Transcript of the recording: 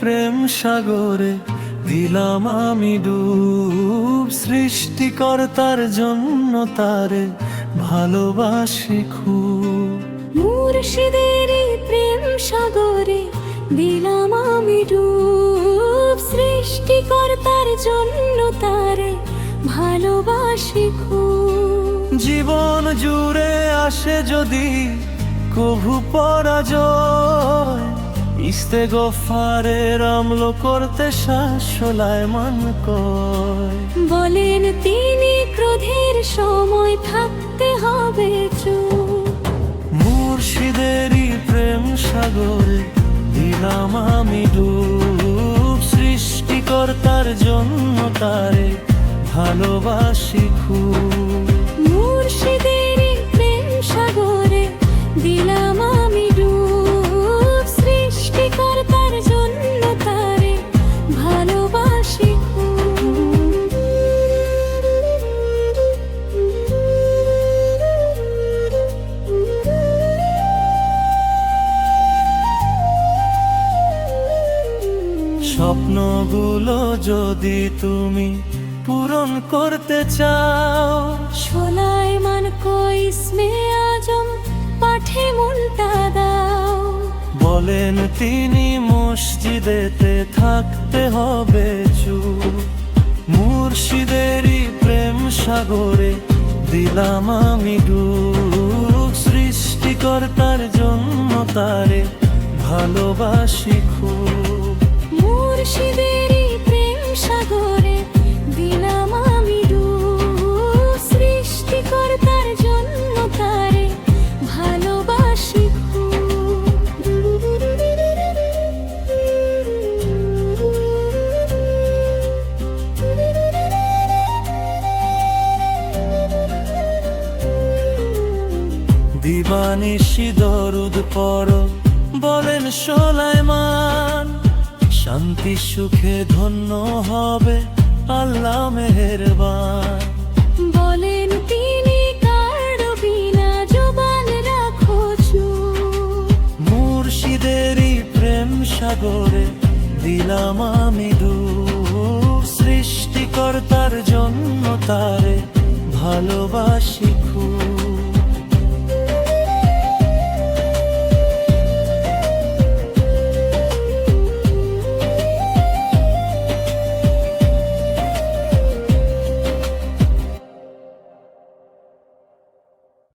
প্রেম সাগরে দিলাম আমি ডুব সৃষ্টিকর্তার জন্য তারে ভালোবাসি খুব। মুর্শিদের এই প্রেম সাগরে দিলাম আমি ডুব সৃষ্টিকর্তার জন্য তারে ভালোবাসি খুব। জীবন জুড়ে আসে যদি কভু পরাজয় ইস্তে গফারে রামলো করতে শাসলায় মান কয়। বলেন তিনি ক্রোধের সময় থাকতে হবে চুপ। মুর্শিদেরই প্রেম সাগরে দিলাম আমি ডুব। সৃষ্টিকর্তার জন্য তারে ভালোবাসি খুব। মুর্শিদের স্বপ্নগুলো যদি তুমি পূরণ করতে চাও। ছোলায় মান কইসমে আজম পাঠে মনটা দাও। বলেন তিনি মসজিদেতে থাকতে হবে চুপ মুর্শিদেরই প্রেম সাগরে দিলাম আমি ডুব। সৃষ্টিকর্তার জন্য তারে ভালোবাসি খুব। দিবানিশি দরুদ পর বলেন সোলাইমান শান্তি সুখে ধন্য হবে আল্লাহ মেহেরবান। বলেন তিনি কারও বিনা জবান রাখো মুর্শিদেরই প্রেম সাগরে দিলাম আমি সৃষ্টিকর্তার জন্য তারে ভালোবাসি খুব।